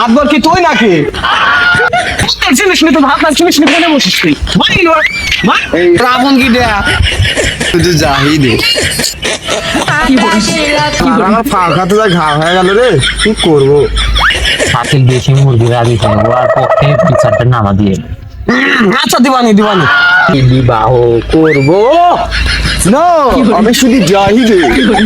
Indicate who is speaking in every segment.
Speaker 1: মাতবর কি তুই নাকি? ভাত না চিনিস নি কেন বসিস তুই।
Speaker 2: রাবণ কি দেয়া? আমার ফাঁকাতে যা ঘা হয়ে গেল রে কি করব?
Speaker 3: হাতির দেশি মুরগির আদি খাব আর পক্ষে বিচারটা নামা দিয়ে
Speaker 1: আচ্ছা দিবানি দিবানি।
Speaker 3: কি বিবাহ করব?
Speaker 2: না আমি শুধু জাহিদে।
Speaker 4: বেগুন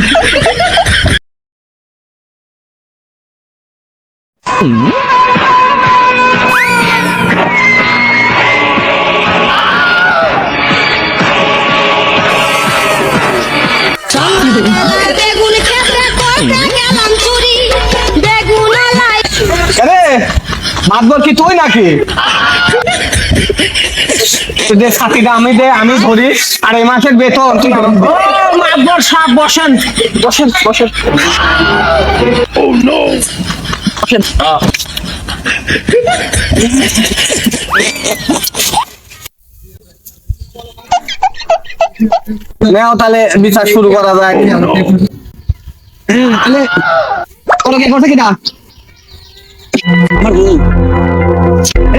Speaker 1: মাতবর কি তুই নাকি? দে ছাতিটা আমি দে আমি ধরি। আর এই মাসের বেতন তুই মাতবর সাপ বসেন। বসেন বসেন। নেও তাহলে বিচার শুরু করা যায় তাহলে তোরা কে করছে কিনা?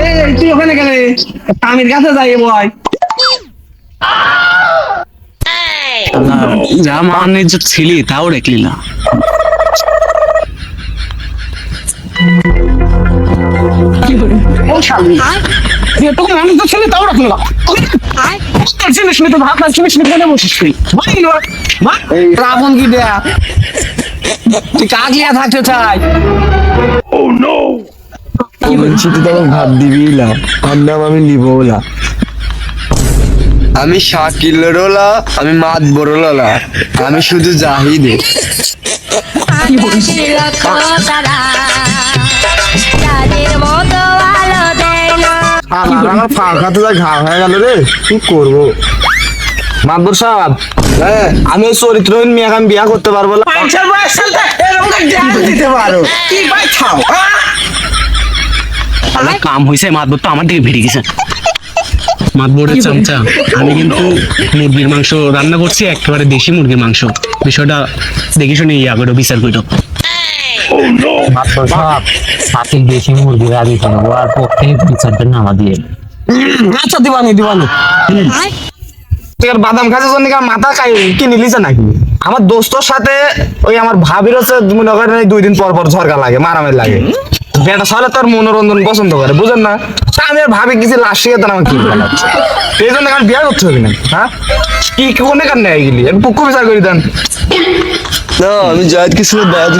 Speaker 1: এই, তুই ওখানে গেলে তামির কাছে যাই বয়।
Speaker 5: যা মানের যে ছিলি, তাও দেখলি না।
Speaker 1: রাবণ কি দেয়া? তুই কাকলিয়া থাকতে চাই।
Speaker 2: বলছি তুই তখন ভাত দিবি না। তার নাম আমি নিবো না। আমি শাকিল রোলা আমি মাত বড়লা আমি শুধু জাহিদে। আমার ফাঁকাতে যা ঘা হয়ে গেল রে কি করব?
Speaker 1: মাদবর সাহেব
Speaker 2: হ্যাঁ।
Speaker 1: আমি চরিত্রহীন আমি বিয়া করতে পারব না। দিতে পারো। কি ভাই খাও
Speaker 5: কাম হয়েছে মাতবর তো আমার দিকে ভিড়ে গেছে। চামচা। আমি কিন্তু মুরগির মাংস রান্না করছি একেবারে দেশি মুরগির মাংস। বিষয়টা দেখি শুনে ইয়া করে বিচার করো
Speaker 3: মাত্র সব হাতির দেশি মুরগির আদি খাব আর পক্ষে বিচারটা নামা দিয়ে
Speaker 1: আচ্ছা দিবানি দিবানি। তুই আর বাদাম খাচ্ছিস জন্য আমার মাথা খাই কিনে লিছে নাকি? আমার দোস্তর সাথে ওই আমার ভাবির হচ্ছে মনে করেন দুই দিন পর পর ঝরকা লাগে মারামারি লাগে। বেটা সালে তোর মনোরঞ্জন পছন্দ করে বুঝেন না? আমি আর ভাবি কিছু শিখে তো আমার কি এই জন্য বিয়ে করতে হবে না হ্যাঁ? কি কোনে কার নেই গেলি? একটু পুক্কু বিচার করে দেন।
Speaker 2: না আমি জাহিদ কিছু বাদ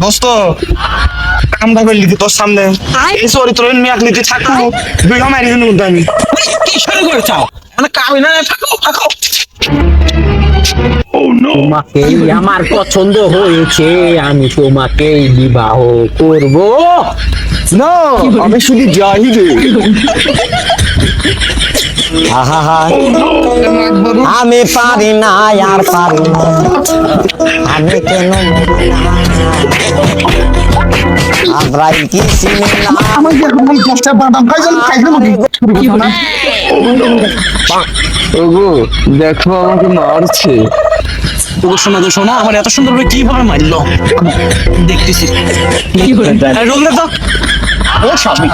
Speaker 1: দোস্ত কামটা করলি কি তোর সামনে? এই চরিত্রহীন মেয়াক নিতে থাকো। দুই মারি দিন আমি। কি শুরু করে চাও মানে কামি না থাকো থাকো।
Speaker 3: তোমাকে আমার পছন্দ হয়েছে আমি তোমাকে বিবাহ করব।
Speaker 2: না আমি শুধু জাহিদে।
Speaker 3: আমি পারি না আর পারি না। আমি কেন আমরাই কি চিনি না
Speaker 1: আমার যে দশটা বাদাম খাই যান কি না
Speaker 2: ওগো দেখো আমাকে মারছে।
Speaker 5: তোকে শোনা তো শোনা আমার এত সুন্দর করে কীভাবে মারলো? দেখতেছি। রোল দে তো
Speaker 1: ও স্বামী।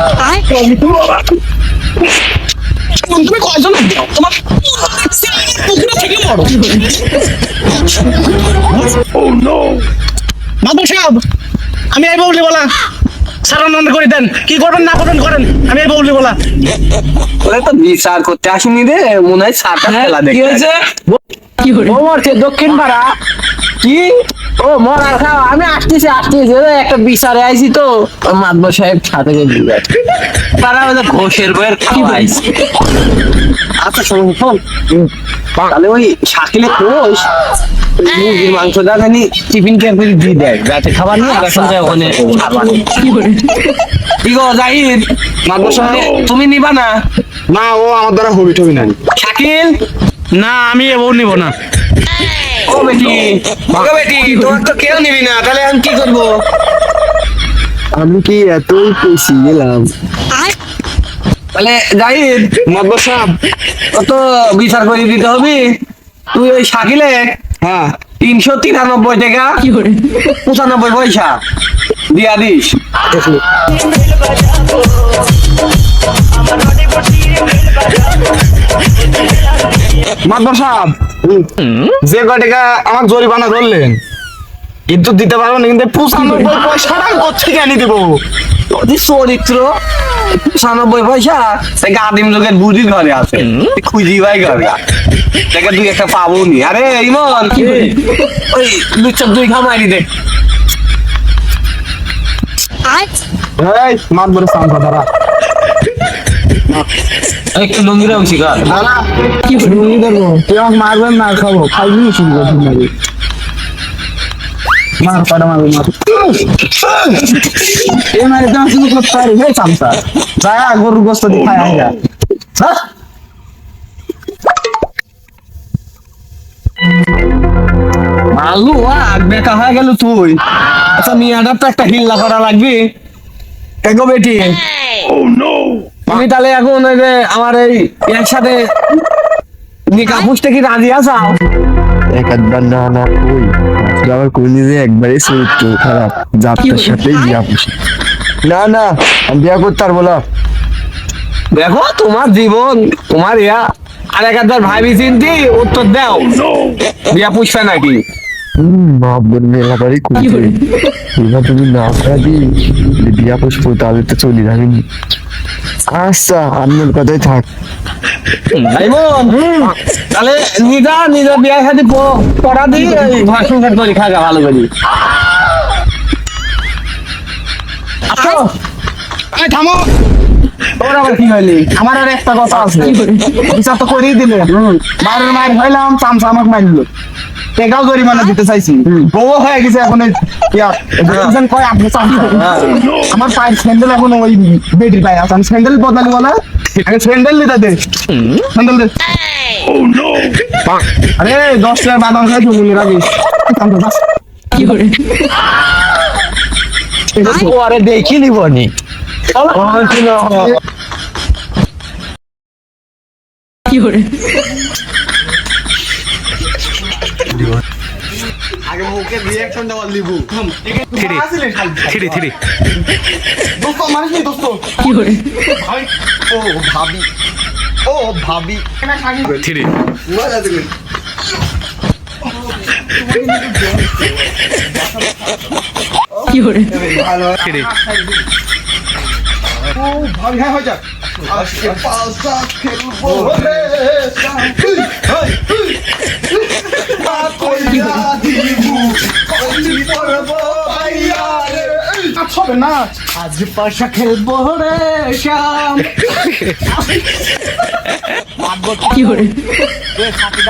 Speaker 1: তুমি কয়জন তোমার পুকুরে থেকে বড় মাদু সাহেব আমি এই বউলি বলা। সারানন্দ করে দেন। কি করবেন না করবেন করেন। আমি এই বলা। ওরে তো বিচার করতে আসিনি রে। মনে হয় খেলা দেখতে কি হয়েছে? দক্ষিণ পাড়া। কি? ও মরার খাও আমি আসতেছি আসতেছি। একটা বিচারে আইছি তো। মাদব সাহেব সাথে দিবে তারা ওই ঘোষের বইয়ের খাওয়াইছে। আচ্ছা শোন শোন। তাহলে ওই শাকিলে ওই মুরগির মাংসটা জানি টিফিন ক্যাম্পে দিয়ে দেয়। রাতে খাবার নিয়ে আর এখন যায় ওখানে খাবার। কি গো জাহিদ মাদব সাহেব তুমি নিবা না?
Speaker 2: না ও আমার দ্বারা হবি টবি নাই।
Speaker 1: শাকিল?
Speaker 5: না আমি এবউ নিব না।
Speaker 1: ও বেটি ও বেটি তোমার তো কেউ নিবি না তাহলে আমি কি করব?
Speaker 2: আমি কি এতই পেয়েছি গেলাম?
Speaker 1: তাহলে জাহিদ মদ্দ সাহেব কত বিচার করে দিতে হবে? তুই ওই শাকিলে
Speaker 2: হ্যাঁ।
Speaker 1: তিনশো তিরানব্বই টাকা পঁচানব্বই পয়সা দিয়া দিস।
Speaker 2: মাদবর সাহেব যে কয় টাকা আমার জরিমানা ধরলেন? কিন্তু দিতে পারব না কিন্তু পঁচানব্বই পয়সাটা কোথেকে দেবো?
Speaker 1: চরিত্র। পঁচানব্বই পয়সা থেকে আদিম যুগের বুড়ির ঘরে আছে। খুঁজি ভাই ঘর। তাকে দুই একটা পাবো নি। আরে ইমন! ওই দুই চার দুই খামারি দে।
Speaker 2: সামসা দাঁড়া
Speaker 3: একটু লঙ্গিরা গা।
Speaker 2: দাঁড়া। কি শুনি দেবো তুই আমাকে মারবেন না খাব। খাইবি না শুনব শুনবি মার কটা মারবো মার। এ মারে তোমার শুধু করতে পারি। হে সামসা যা গরুর গোস্ত দিয়ে খাই আইগা হ্যাঁ
Speaker 1: আলু আগ বেকা হয়ে গেল তুই। আচ্ছা মিয়াটার তো একটা হিল্লা করা লাগবে। এগো বেটি। তুমি তাহলে এখন ওই যে আমার এই একসাথে নিকা পুষতে কি রাজি আসাও
Speaker 2: একবার না না কই? আবার কোন যে একবারে চরিত্র খারাপ। যাত্রার সাথে বিয়া পুষি না না আমি বিয়া করতে পারব না।
Speaker 1: দেখো তোমার জীবন তোমার ইয়া। আর একবার ভাবি চিন্তি উত্তর দাও। বিয়া পুষবে নাকি?
Speaker 2: মা বোন মেলাবারই করতে এবার তুমি না দি বিয়া পুষবো তাহলে তো চলি যাবি আচ্ছা আপনার কথাই থাক।
Speaker 1: তাহলে নিজা নিজের বিয়া সাথে পড়া দিই ঘর সংসার করি খাগা ভালো করি। থামো। ওর আবার কি হইলি? আমার আর একটা কথা আছে। বিচার তো করেই দিলে। মায়ের মায়ের হইলাম চামচা আমাকে মারলো টেকাও জরিমানা দিতে চাইছি। বউ হয়ে গেছে এখন এই কয় আপনি চামচা আমার পায়ের স্যান্ডেল এখন ওই বেটির পায়ে আছে। আমি স্যান্ডেল বদলালি বলে আগে স্যান্ডেল দিতে দে। স্যান্ডেল দে। আরে দশ টাকা বাদাম খাই তুমি রাখিস।
Speaker 3: পরে দেখি নিবনি
Speaker 2: আগে মুখে রিঅ্যাকশন দেওয়া লিবু।
Speaker 5: থিরে থিরে
Speaker 2: দোস্ত মানুষ নেই দোস্ত। ও ভাবি। ও ভাবি।
Speaker 5: থিরে
Speaker 2: ও ভাবি হ্যাঁ হয়ে যাক। আজকে পাঁচটা খেলব রে। শান্তি হেই, হেই। হবে না।
Speaker 1: আজ পয়সা খেলব রে শ্যাম।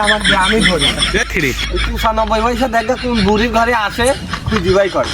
Speaker 1: আমার গ্রামে ধরে
Speaker 5: থিরে।
Speaker 1: পঁচানব্বই পয়সা দেখা কোন বুড়ির ঘরে আসে খুঁজি ভাই করে।